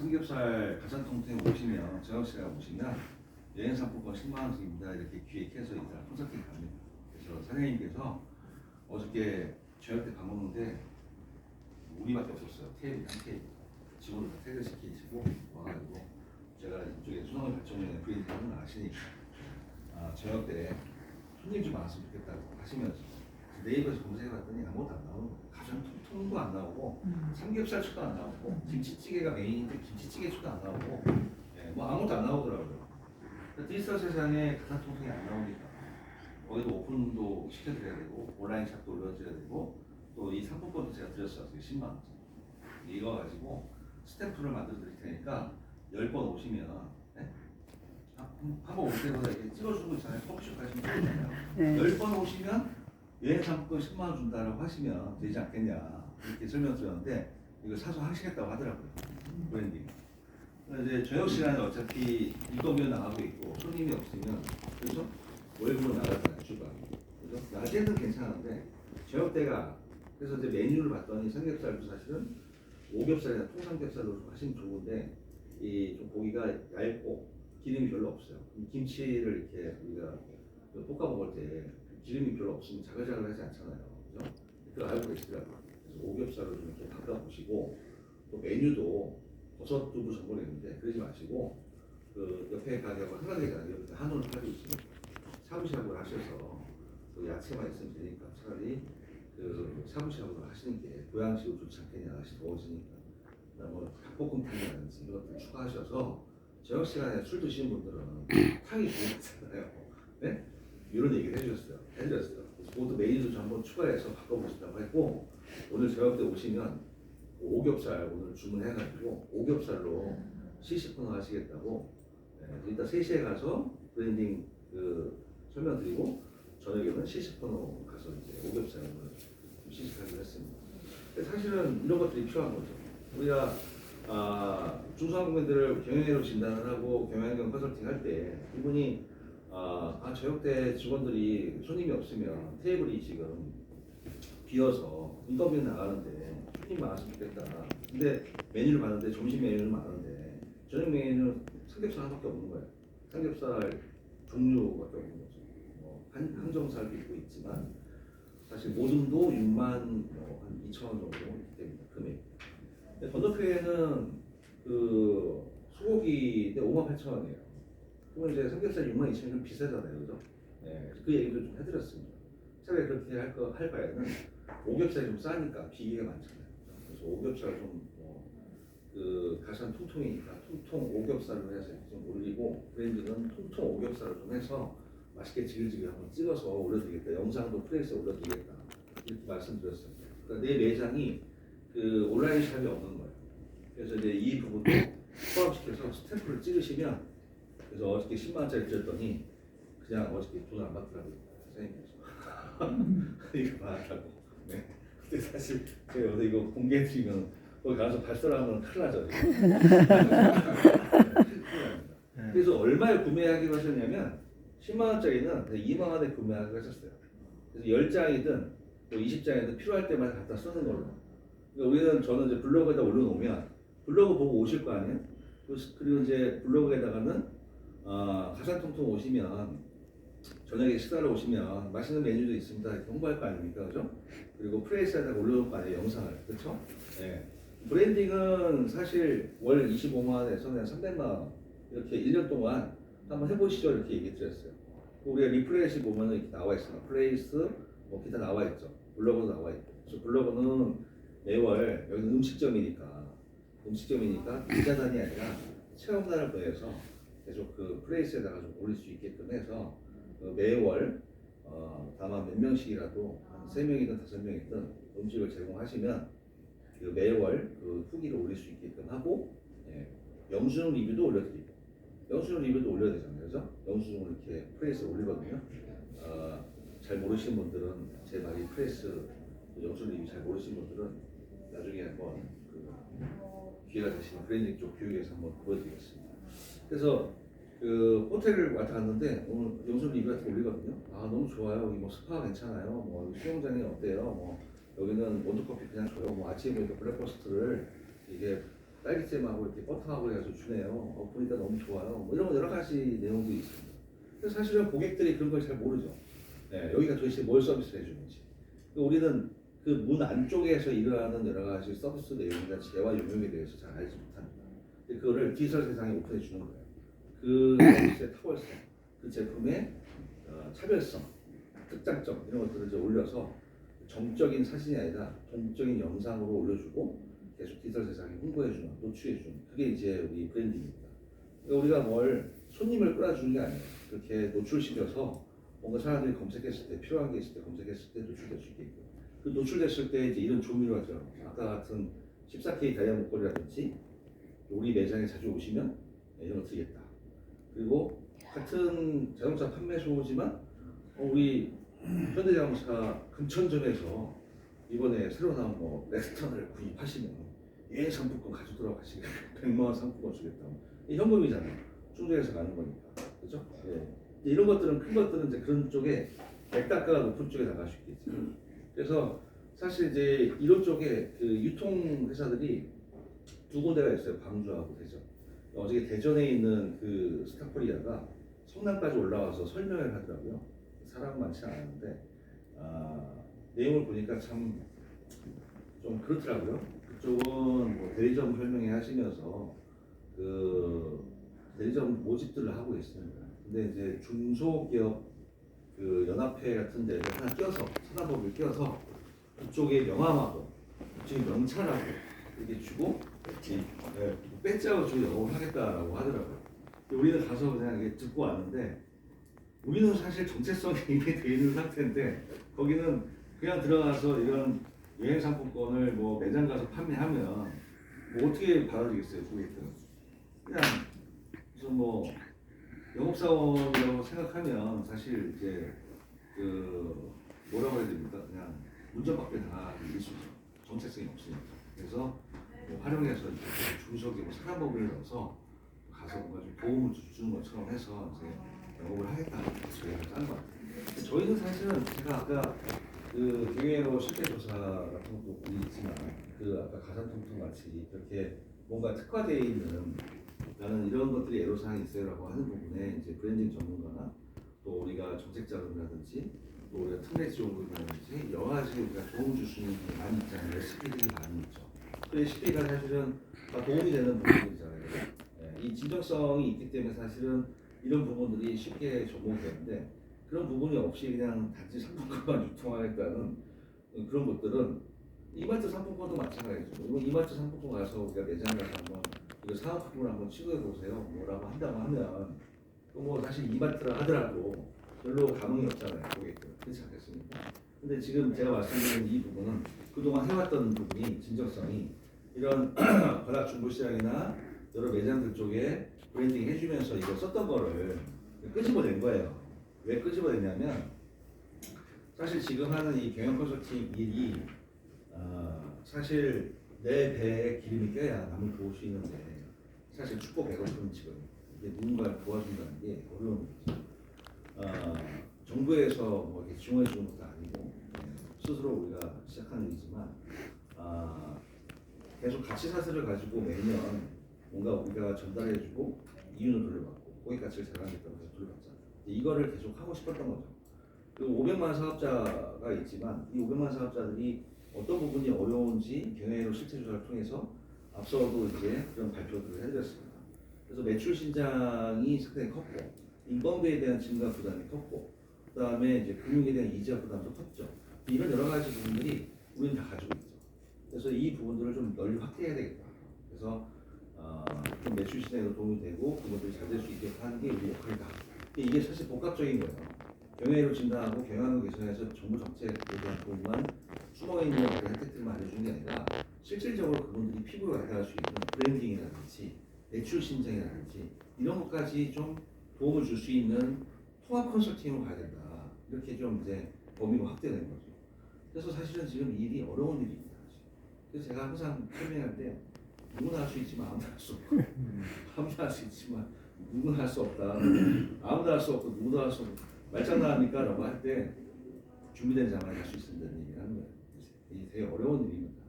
삼겹살 가산통통에 오시면 정혁 씨가 오시면 여행 상품권 10만 원 드립니다 이렇게 기획해서 일단 콘서팅 갑니다. 그래서 사장님께서 어저께 저녁 때밥 먹는데 우리밖에 없었어요. 테이블 한 테이블. 직원들 다 퇴근 시키시고 와가지고 제가 이쪽에 수성을 발전용의 브랜드는 아시니까 아, 저녁 때 손님 좀 많았으면 좋겠다고 하시면서 네이버에서 검색해봤더니 아무것도 안 나오는 거예요. 가장 통도 안 나오고 삼겹살 추도 안 나오고 김치찌개가 메인인데 김치찌개 추도 안 나오고 예, 뭐 아무것도 안 나오더라고요. 그러니까 디지털 세상에 가장 통통이 안 나오니까 거기도 오픈도 시켜드려야 되고 온라인 샵도 올려드려야 되고 또 이 상품권도 제가 드렸어요. 10만 원. 이거 가지고 스탬프를 만들어 드릴 테니까 10번 오시면 예? 한번 올 때마다 이렇게 찍어주고 있잖아요. 포토샵 하시면 찍잖아요 네. 10번 오시면 여행 상품권 10만 원 준다라고 하시면 되지 않겠냐. 이렇게 설명드렸는데 이거 사서 하시겠다고 하더라고요 브랜딩 이제 저녁 시간에 어차피 인터뷰 나가고 있고 손님이 없으면 그래서 월급으로 나가잖아요 주가 그래서 낮에는 괜찮은데 저녁 때가 그래서 이제 메뉴를 봤더니 삼겹살도 사실은 오겹살이나 통삼겹살로 좀 하시면 좋은데 이 좀 고기가 얇고 기름이 별로 없어요. 김치를 이렇게 우리가 그 볶아 먹을 때 기름이 별로 없으면 자글자글하지 않잖아요. 그죠? 그걸 알고 계시더라고요. 그래서 오겹살을 좀 이렇게 바꿔보시고 또 메뉴도 버섯 두부 전골이 있는데 그러지 마시고 그 옆에 가게하고 한가게잖아요. 옆에 한우를 팔고 있으니까 샤브샤브를 하셔서 그 야채만 있으면 되니까 차라리 그 샤브샤브를 하시는 게 보양식으로 좋지 않겠냐 날씨 더워지니까 뭐 닭볶음탕이라든지 이런 것들 추가하셔서 저녁 시간에 술 드시는 분들은 탕이 좋잖아요. 네? 이런 얘기를 해주셨어요. 해주셨어요. 그것도 좀 한번 추가해서 바꿔보시라고 했고 오늘 저녁 때 오시면 오겹살 오늘 주문해가지고 오겹살로 시식코너 하시겠다고 네, 이따 3시에 가서 브랜딩 그 설명드리고 저녁에는 시식코너 가서 이제 오겹살을 시식하기로 했습니다. 사실은 이런 것들이 필요한 거죠. 우리가 아, 중소상공인들을 경영회로 진단을 하고 경영경 컨설팅 할 때 이분이 아, 아 저녁 때 직원들이 손님이 없으면 테이블이 지금 비어서 인터뷰 나가는데 손님 많았으면 좋겠다. 근데 메뉴를 봤는데 점심 메뉴는 많은데 저녁 메뉴는 삼겹살 하나밖에 없는 거예요. 삼겹살 종류밖에 없는 거죠. 뭐 한, 항정살도 있고 있지만 사실 모듬도 6만 뭐한 2천 원 정도 이렇게 됩니다. 금액. 근데 건너편에는 그 소고기인데 5만 8천 원이에요. 그러면 이제 삼겹살 6만 2천 원은 비싸잖아요, 그죠? 네, 그 얘기도 좀 해드렸습니다. 차라리 그렇게 할, 거, 할 바에는 오겹살이 좀 싸니까 비계가 많잖아요. 그래서 오겹살 좀, 뭐, 그, 가산 통통이니까 통통 오겹살로 해서 좀 올리고, 브랜드는 통통 오겹살을 좀 해서 맛있게 지글지글 한번 찍어서 올려드리겠다. 영상도 프레스에 올려드리겠다. 이렇게 말씀드렸습니다. 그러니까 내 매장이 그 온라인 샵이 없는 거예요. 그래서 이제 이 부분도 포함시켜서 스탬프를 찍으시면 그래서 어저께 10만 원짜리 드렸더니 그냥 어저께 돈 안 받더라고요 사장님께서 이거 받았다고 네. 근데 사실 제가 여기서 이거 공개해드리면 거기 가서 발설하면 큰일 나죠 네. 그래서 얼마에 구매하기로 하셨냐면 10만 원짜리는 2만 원에 구매하기로 하셨어요 그래서 10장이든 또 20장이든 필요할 때마다 갖다 쓰는 걸로 그러니까 우리는 저는 이제 블로그에다 올려놓으면 블로그 보고 오실 거 아니에요? 그리고 이제 블로그에다가는 어, 가산통통 오시면 저녁에 식사를 오시면 맛있는 메뉴도 있습니다. 홍보할 거 아닙니까, 그죠? 그리고 프레스에다가 올려놓을 거 아니에요, 영상을, 그렇죠? 네. 브랜딩은 사실 월 25만 원에서 그냥 300만 원 이렇게 1년 동안 한번 해보시죠 이렇게 얘기 드렸어요. 우리가 리플레이시 보면은 이렇게 나와 있어요. 플레이스 뭐 기타 나와 있죠. 블로그도 나와 있고. 그래서 블로그는 매월 여기 는 음식점이니까 음식점이니까 기자단이 아니라 체험단을 더해서 계속 그 플레이스에다가 좀 올릴 수 있게끔 해서 그 매월 어, 다만 몇 명씩이라도 한세 명이든 다섯 명이든 음식을 제공하시면 그 매월 그 후기를 올릴 수 있게끔 하고 예, 영수증 리뷰도 올려드리고 영수증 리뷰도 올려야 되잖아요, 그죠? 영수증을 이렇게 프레스에 올리거든요. 어, 잘 모르시는 분들은 제 말이 프레스 그 영수증 리뷰 잘 모르시는 분들은 나중에 한번 그 기회가 되시면 브랜딩 쪽 교육에서 한번 보여드리겠습니다. 그래서 그 호텔을 왔다 갔는데 오늘 영수 리뷰 같은 거 올리거든요. 아 너무 좋아요. 여기 뭐 스파 괜찮아요. 뭐 수영장이 어때요? 뭐 여기는 원두커피 그냥 줘요. 뭐 아침에 보니까 브렉퍼스트를 이게 딸기잼하고 이렇게 버터하고 해가지고 주네요. 어, 보니까 너무 좋아요. 뭐 이런 여러 가지 내용도 있습니다. 그래서 사실은 고객들이 그런 걸 잘 모르죠. 네, 여기가 도대체 뭘 서비스를 해주는지. 그 우리는 그 문 안쪽에서 일어나는 여러 가지 서비스 내용이나 재화 용역에 대해서 잘 알지 못합니다. 그거를 디지털 세상에 오픈해 주는 거예요. 그 탁월성, 그 제품의 어, 차별성, 특장점 이런 것들을 이제 올려서 정적인 사진이 아니라 동적인 영상으로 올려주고 계속 디지털 세상에 홍보해주는, 노출해주는 그게 이제 우리 브랜딩입니다. 그러니까 우리가 뭘 손님을 끌어주는 게 아니에요. 그렇게 노출시켜서 뭔가 사람들이 검색했을 때 필요한 게 있을 때 검색했을 때 노출될 수 있게끔 그 노출됐을 때 이제 이런 조미료 같은 아까 같은 14K 다이아 목걸이라든지 우리 매장에 자주 오시면 네, 이런 거 드리겠다. 그리고 같은 자동차 판매소지만 어, 우리 현대자동차 금천점에서 이번에 새로 나온 뭐 렉스턴을 구입하시면 예 상품권 가져들어 가시면 100만 원 상품권 주겠다. 이 현금이잖아요. 충전해서 가는 거니까. 그죠? 예. 이제 이런 것들은 큰 것들은 이제 그런 쪽에 백단가가 높은 쪽에 나갈 수 있겠죠. 그래서 사실 이제 이런 쪽에 그 유통 회사들이 두 군데가 있어요. 광주하고 대전. 어저께 대전에 있는 그 스타코리아가 성남까지 올라와서 설명을 하더라고요. 사람 많지 않았는데 아, 내용을 보니까 참 좀 그렇더라고요. 그쪽은 뭐 대리점 설명회 하시면서 그 대리점 모집들을 하고 있습니다. 근데 이제 중소기업 그 연합회 같은 데를 하나 껴서 산업업을 껴서 그쪽에 명함하고 지금 명찰하고 이렇게 주고 이 네, 주고 영업을 하겠다라고 하더라고요. 우리는 가서 그냥 이게 듣고 왔는데 우리는 사실 정체성이 이미 돼 있는 상태인데 거기는 그냥 들어가서 이런 여행 상품권을 뭐 매장 가서 판매하면 뭐 어떻게 받아주겠어요 고객들은? 그냥 무슨 뭐 영업사원이라고 생각하면 사실 이제 그 뭐라고 해야 됩니까? 그냥 문전박대 당하기 일수죠 정체성이 없으니까. 그래서 뭐 활용해서 중소기업 뭐 산업업을 넣어서 가서 뭔가 좀 도움을 주- 주는 것처럼 해서 이제 영업을 하겠다 저희가 짠것 같아요. 저희는 사실은 제가 아까 그 경외로 실태 조사 같은 것도 많이 있지만 그 아까 가산통통 같이 이렇게 뭔가 특화되어 있는 나는 이런 것들이 애로사항이 있어요라고 하는 부분에 이제 브랜딩 전문가나 또 우리가 정책 자금이라든지 또 우리가 특례 지원금이라든지 여러 가지 우리가 도움 줄 수 있는 게 많이 있잖아요. 레시피들이 많이 있죠. 그 레시피가 사실은 다 도움이 되는 부분이잖아요. 예, 이 진정성이 있기 때문에 사실은 이런 부분들이 쉽게 적용되는데 그런 부분이 없이 그냥 단지 상품권만 유통하겠다는 그런 것들은 이마트 상품권도 마찬가지죠. 이거 이마트 상품권 가서 우리가 매장 가서 한번 이거 사은품을 한번 취급해 보세요. 뭐라고 한다고 하면 또뭐 사실 이마트라 하더라도 별로 감흥이 없잖아요. 고객들 그렇지 않겠습니까? 근데 지금 제가 말씀드린 이 부분은 그동안 해왔던 부분이 진정성이 이런 관악 중고시장이나 여러 매장들 쪽에 브랜딩 해주면서 이거 썼던 거를 끄집어낸 거예요. 왜 끄집어냈냐면 사실 지금 하는 이 경영 컨설팅 일이 어, 사실 내 배에 기름이 껴야 남을 도울 수 있는데 사실 축복 배고픈 지금 이게 누군가를 도와준다는 게 어려운 일이죠. 어, 정부에서 뭐 이렇게 지원해 주는 것도 아니고 예, 스스로 우리가 시작하는 일이지만 아, 계속 가치 사슬을 가지고 매년 뭔가 우리가 전달해주고 이윤을 돌려받고 고객 가치를 자랑했다고 해서 돌려받잖아요. 이거를 계속 하고 싶었던 거죠. 그리고 500만 사업자가 있지만 이 500만 사업자들이 어떤 부분이 어려운지 경영으로 실태 조사를 통해서 앞서도 이제 그런 발표들을 해드렸습니다. 그래서 매출 신장이 상당히 컸고 인건비에 대한 증가 부담이 컸고 그다음에 이제 금융에 대한 이자 부담도 컸죠. 이런 여러 가지 부분들이 우리는 다 가지고 있죠. 그래서 이 부분들을 좀 널리 확대해야 되겠다. 그래서 어, 좀 매출 신장에도 도움이 되고 그것들이 잘 될 수 있게 하는 게 우리 역할이다. 이게 사실 복합적인 거예요. 경영으로 진단하고 경영하는 개선에서 정부 정책에 대한 도움만 숨어 있는 어떤 혜택들만 알려주는 게 아니라 실질적으로 그분들이 피부로 다가갈 수 있는 브랜딩이라든지 매출 신장이라든지 이런 것까지 좀 도움을 줄 수 있는 통합 컨설팅으로 가야 된다. 이렇게 좀 이제 범위가 확대된 거죠. 그래서 사실은 지금 이 일이 어려운 일입니다. 그래서 제가 항상 설명할 때 누구나 할 수 있지만 아무나 할 수 없고 아무나 할 수 있지만 누구나 할 수 없다. 아무나 할 수 없고 누구나 할 수 없고 말장난합니까? 라고 할 때 준비된 자만 할 수 있습니다는 얘기를 하는 거예요. 이게 되게 어려운 일입니다.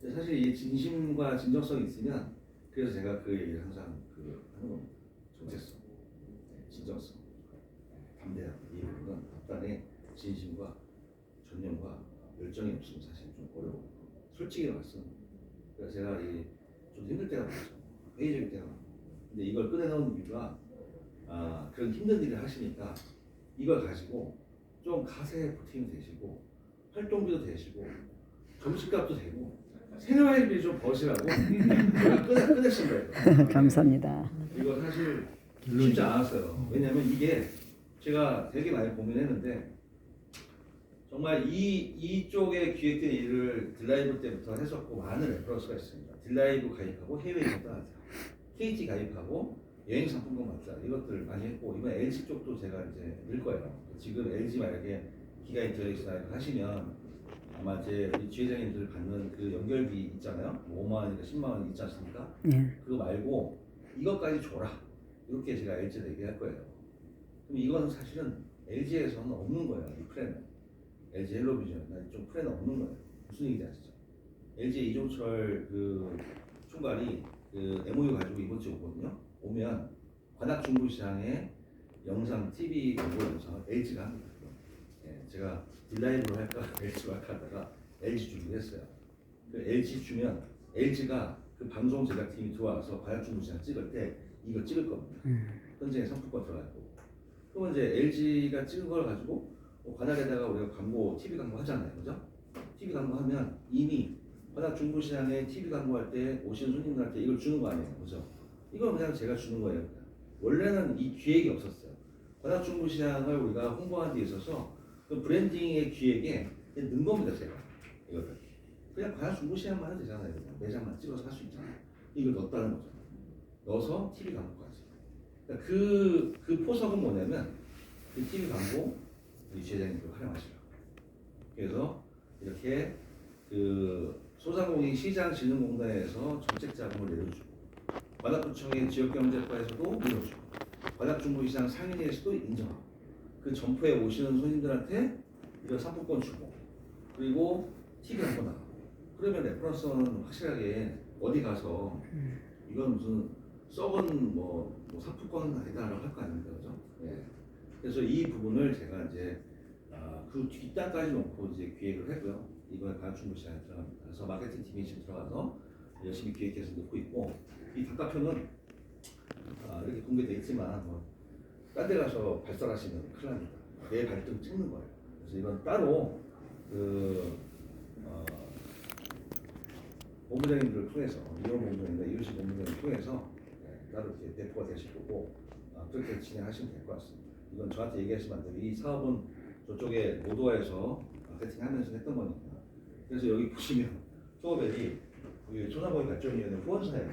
근데 사실 이 진심과 진정성이 있으면 그래서 제가 그 얘기를 항상 그 하는 겁니다. 정체성, 네, 진정성, 담대함 이 부분은 답단에 진심과 전념과 열정이 없으면 사실 좀 어려워. 솔직히 말씀. 그래서 제가 이좀 힘들 때가 많죠. 회의적일 때가 많고. 근데 이걸 꺼내놓은 이유가 아, 그런 힘든 일을 하시니까 이걸 가지고 좀 가세 보탬이 되시고 활동비도 되시고 점심값도 되고 생활비 좀 버시라고 제가 꺼내, 꺼냈습니다. 이거. 감사합니다. 이거 사실 쉽지 않았어요. 왜냐면 이게 제가 되게 많이 고민했는데 정말 이 이쪽에 기획된 일을 딜라이브 때부터 했었고 많은 레퍼런스가 있습니다. 딜라이브 가입하고 해외 여행 떠나자, KT 가입하고 여행 상품권 맞자 이것들 많이 했고 이번 LG 쪽도 제가 이제 늘 거예요. 지금 LG 만약에 기가 인터랙션 하시면 아마 이제 우리 지회장님들 받는 그 연결비 있잖아요. 뭐 5만 원이니까 10만 원 있지 않습니까? 예. 그거 말고 이것까지 줘라 이렇게 제가 LG에 얘기할 거예요. 그럼 이거는 사실은 LG에서는 없는 거예요. 이 플랜은 LG 헬로비전 이쪽 플랜은 없는 거예요. 무슨 얘기인지 아시죠? LG 이종철 그 총괄이 그 MOU 가지고 이번 주에 오거든요. 오면 관악 중부시장에 영상 TV 광고 영상을 LG가 합니다. 예, 제가 딜라이브로 할까 LG로 할까 하다가 LG 주기로 했어요. 그 LG 주면 LG가 그 방송 제작팀이 들어와서 관악 중부시장 찍을 때 이거 찍을 겁니다. 현재 상품권 들어갈 거고. 그러면 이제 LG가 찍은 걸 가지고 뭐 관악에다가 우리가 광고, TV 광고 하잖아요. 그죠? TV 광고 하면 이미 관악 중부시장에 TV 광고 할 때 오시는 손님들한테 이걸 주는 거 아니에요. 그죠? 이건 그냥 제가 주는 거예요. 원래는 이 기획이 없었어요. 관악 중부시장을 우리가 홍보하는 데 있어서 그 브랜딩의 기획에 넣은 겁니다. 제가. 이거를. 그냥 관악 중부시장만 해도 되잖아요. 매장만 찍어서 할 수 있잖아요. 이걸 넣었다는 거죠. 넣어서 TV 광고까지. 그러니까 그, 그 포석은 뭐냐면 그 TV 광고 우리 제작님들 활용하시라고. 그래서 이렇게 그 소상공인 시장진흥공단에서 정책 자금을 내려주고 관악구청의 지역경제과에서도 밀어주고 관악중부시장 상인회에서도 인정하고 그 점포에 오시는 손님들한테 이런 상품권 주고 그리고 TV 광고 나가고 그러면 레퍼런스는 확실하게 어디 가서 이건 무슨 썩은 뭐, 뭐 상품권 아니다라고 할 거 아닙니까, 그죠? 예. 그래서 이 부분을 제가 이제 아, 그 뒷단까지 놓고 이제 기획을 했고요. 이번에 가중부 시장에 들어갑니다. 그래서 마케팅 팀이 지금 들어가서 열심히 기획해서 넣고 있고 이 단가표는 아, 이렇게 공개돼 있지만 뭐 딴 데 가서 발설하시면 큰일 납니다. 내 발등 찍는 거예요. 그래서 이건 따로 그 어, 본부장님들을 통해서 이용 본부장님과 이유식 본부장님을 통해서 예, 따로 이렇게 대표가 되실 거고 아, 그렇게 진행하시면 될 것 같습니다. 이건 저한테 얘기하시면 안 되고 이 사업은 저쪽에 모도화에서 마케팅하면서 했던 거니까 그래서 여기 보시면 투어벨이 우리 초나보이 발전위원회 후원사예요.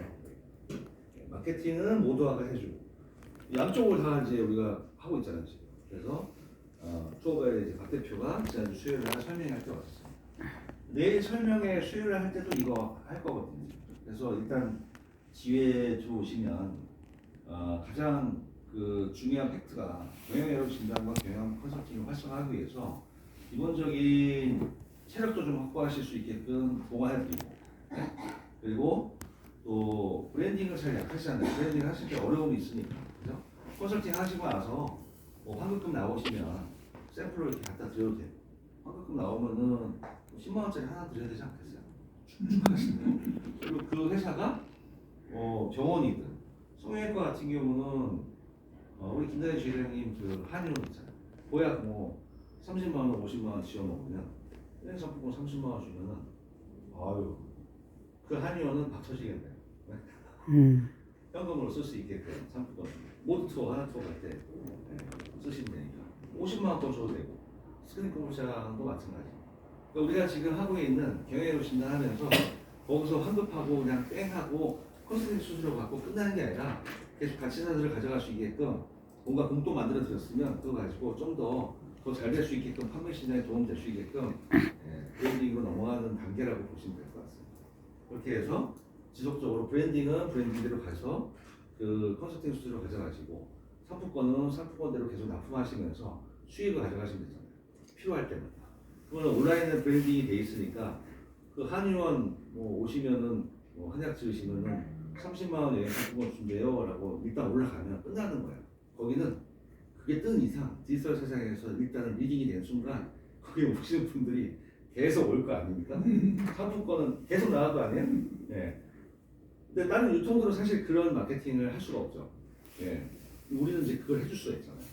예, 마케팅은 모도화가 해주고 양쪽을 다 이제 우리가 하고 있잖아요 지금. 그래서 어, 투어벨 이제 박 대표가 지난주 수요일에 설명할 때 왔었어요. 내일 설명회 수요일에 할 때도 이거 할 거거든요. 그래서 일단 지회 들어오시면 어, 가장 그 중요한 팩트가 경영에로 진단과 경영 컨설팅을 활성화하기 위해서 기본적인 체력도 좀 확보하실 수 있게끔 보완해드리고 네? 그리고 또 브랜딩을 잘 약하시잖아요. 브랜딩 하실 때 어려움이 있으니까 그죠? 컨설팅 하시고 나서 뭐 환급금 나오시면 샘플로 이렇게 갖다 드려도 되고 환급금 나오면은 10만 원짜리 하나 드려야 되지 않겠어요? 축축하시네요. 그리고 그 회사가 어, 병원이든 성형외과 같은 경우는 어, 우리 김다혜 주회장님 그 한의원 있잖아요. 보약 뭐 30만 원, 50만 원 지원 먹으면 일행 상품권 30만 원 주면은 아유 그 한의원은 박 터지겠네요. 네? 음. 현금으로 쓸 수 있게끔 상품권 모두 투어 하나 투어 갈때 쓰시면 되니까 50만 원권 줘도 되고 스크린 공부장도 마찬가지. 그러니까 우리가 지금 하고 있는 경영으로 진단하면서 거기서 환급하고 그냥 땡하고 컨설팅 수수료 받고 끝나는 게 아니라 계속 가치사들을 가져갈 수 있게끔 뭔가 공동 만들어 드렸으면 그거 가지고 좀 더 더 잘 될 수 있게끔 판매 시장에 도움 될 수 있게끔 예, 브랜딩으로 넘어가는 단계라고 보시면 될 것 같습니다. 그렇게 해서 지속적으로 브랜딩은 브랜딩대로 가서 그 컨설팅 수수료 가져가시고 상품권은 상품권대로 계속 납품하시면서 수익을 가져가시면 되잖아요. 필요할 때마다. 그거는 온라인에 브랜딩이 돼 있으니까 그 한의원 뭐 오시면은 뭐 한약 지으시면은 30만 원 여행 상품권 준대요 라고 일단 올라가면 끝나는 거야. 거기는 그게 뜬 이상 디지털 세상에서 일단은 리딩이 된 순간 거기 오시는 분들이 계속 올 거 아닙니까? 상품권은 계속 나갈 거 아니에요? 예. 근데 다른 유통들은 사실 그런 마케팅을 할 수가 없죠. 예. 우리는 이제 그걸 해줄 수가 있잖아요.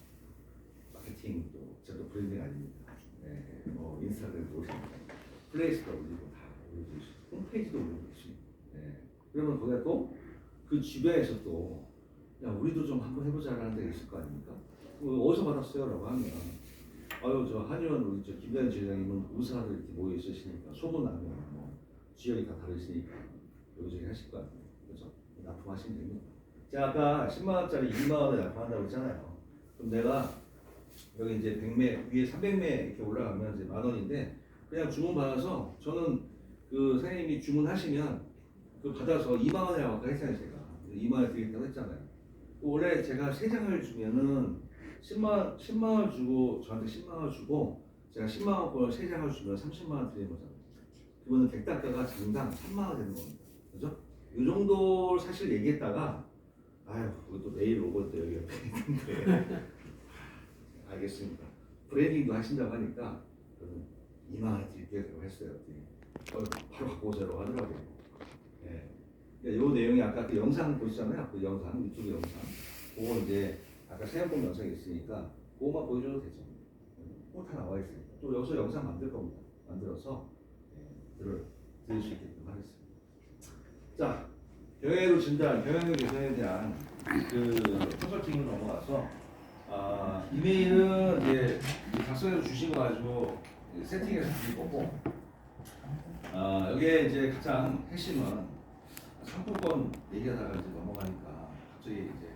마케팅도 저도 브랜딩 아닙니다. 예. 뭐 인스타그램도 오시니까 플레이스도 올리고 다 올리고. 홈페이지도 올리고. 예. 그러면 거기가 또 그 주변에서 또, 야, 우리도 좀 한번 해보자라는 데가 있을 거 아닙니까? 그거 어디서 받았어요? 라고 하면, 아유, 저 한의원 우리 저 김대현 지회장님은 의사들 이렇게 모여 있으시니까 소문 나면 뭐, 지역이 다 다르시니까 여기저기 하실 거 아니에요. 그죠? 납품하시면 됩니다. 제가 아까 10만원짜리 2만원에 납품한다고 했잖아요. 그럼 내가 여기 이제 100매, 위에 300매 이렇게 올라가면 이제 만 원인데, 그냥 주문 받아서 저는 그 사장님이 주문하시면 그 받아서 2만 원이라고 아까 했잖아요 제가. 2만 원 드리겠다고 했잖아요. 원래 제가 세 장을 주면은 10만 10만 원 주고 저한테 10만 원 주고 제가 10만 원권을 세 장을 주면 30만 원 드리는 거잖아요. 그거는 객단가가 장당 3만 원 되는 겁니다. 그죠? 이 정도 사실 얘기했다가 아유 그것도 내일 오고 또 여기 옆에 있는데. 알겠습니다. 브랜딩도 하신다고 하니까 저는 2만 원 드릴게요 했어요. 어, 바로 갖고 오자고 하더라고요. 예. 그러니까 요 내용이 아까 그 영상 보시잖아요. 그 영상, 유튜브 영상. 그거 이제 아까 세연봉 영상이 있으니까 그거만 보여줘도 되죠. 그거 다 나와 있으니까. 또 여기서 영상 만들 겁니다. 만들어서 예, 들을, 들을 수 있게끔 하겠습니다. 자, 경영으로 진단, 경영력 개선에 대한 그 컨설팅으로 넘어가서 아, 이메일은 이제 작성해서 주신 거 가지고 세팅해서 드릴 거고 아, 여기에 이제 가장 핵심은 상품권 얘기하다가 이제 넘어가니까 갑자기 이제